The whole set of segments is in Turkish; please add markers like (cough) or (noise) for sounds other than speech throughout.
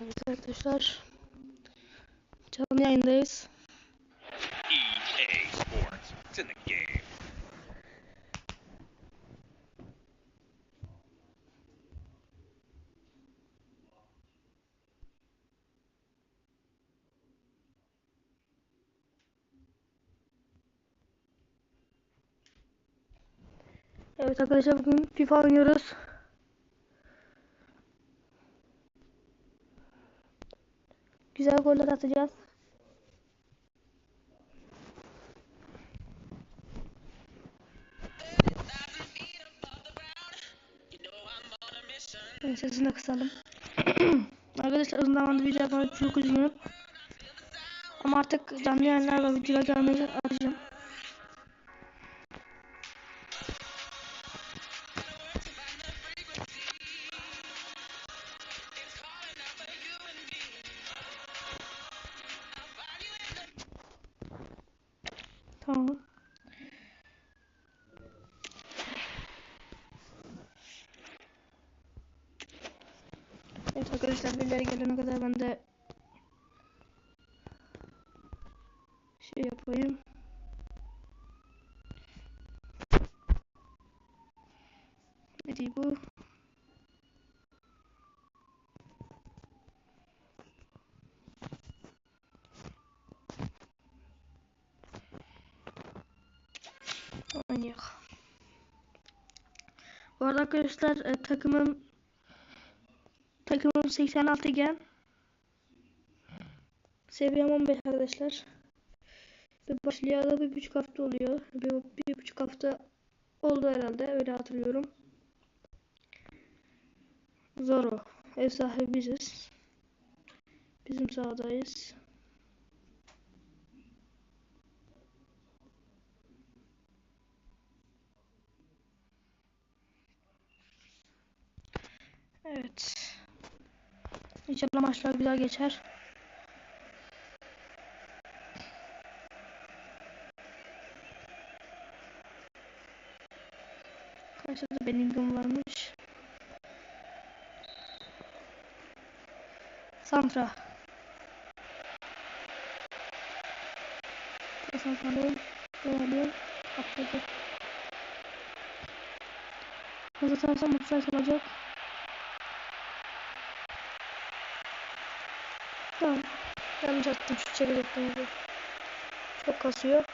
Evet arkadaşlar. Canlı yayındayız. Evet arkadaşlar bugün FIFA oynuyoruz. Güzel goller atacağız. Sesini kısalım. (clears throat) Arkadaşlar uzun zamandır video yapmamak çok üzgünüm. Ama artık canlı yayınlar ve videolar gelmeye atacağım. Arkadaşlar birileri gelene kadar ben de şey yapayım. Ne diyor bu? Oynayalım. Bu arada arkadaşlar e, takımım takımım 86 gen. Seviyem 15 arkadaşlar. Ve başlayalı bir buçuk hafta oluyor. Bir, bir buçuk hafta oldu herhalde öyle hatırlıyorum. Zoro. Ev sahibi biziz. Bizim sahadayız. Evet. İnşallah maçlar güzel geçer. Karşıda Bellingham varmış. Santra. Santra'nın devamı atladı. Kazatarsam mutsuz olacak. Tamam. Yanlış attım şu çevirdiklerimizi. Çok kasıyor.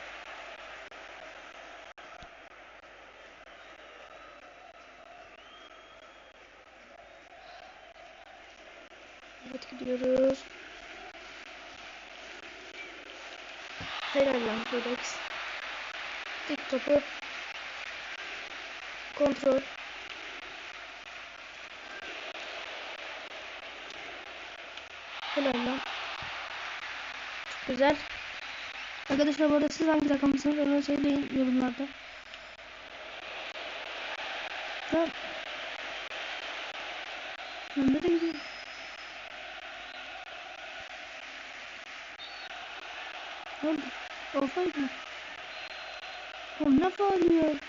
Evet gidiyoruz. Helal lan Felix. Dik topu. Kontrol. Helal lan. Çok güzel. Arkadaşlar bu arada siz hangi takımsınız onu söyleyin yorumlarda. Tamam. Ben nereye gidiyorum? Oğlum, mı? Oğlum ne faul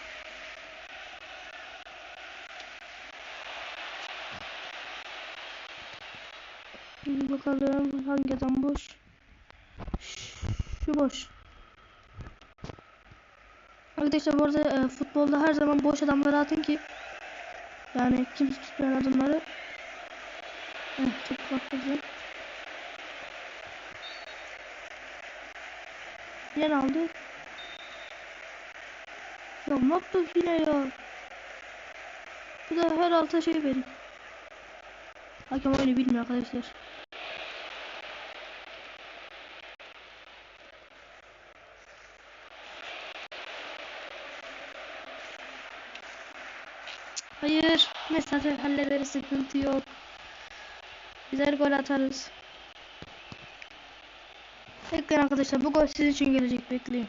bakalım hangi adam boş? Şu boş. Arkadaşlar bu arada e, futbolda her zaman boş adamları atın ki yani kimse tutmayan adamları Evet çok bakacağım. Yen aldı. Ya ne yaptın yine ya? Bu da her alta şey verin. Hakem oyunu bilmiyor arkadaşlar. Hayır. Mesafe hallederiz sıkıntı yok. Güzel gol atarız. Bekleyin arkadaşlar bu gol sizin için gelecek bekleyin.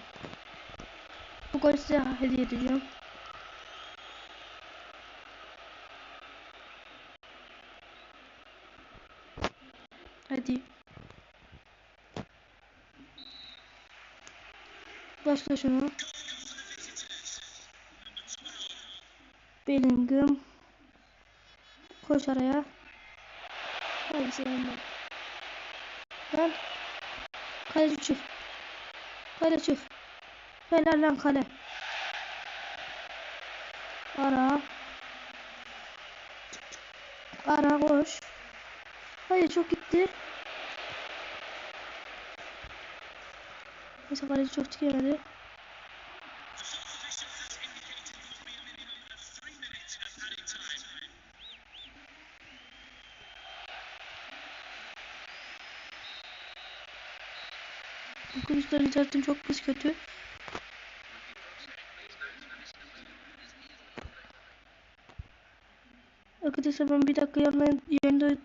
Bu gol size hediye edeceğim. Hadi. Başla şunu. Bellingham. Koş araya. Hadi yandan. Lan. Kaleci çık. Kale çık. Helal lan kale. Ara. Ara koş. Hayır çok gitti. Neyse kaleci çok çıkamadı. Arkadaşlar internetim çok pis kötü. Arkadaşlar ben bir dakika yanına yayında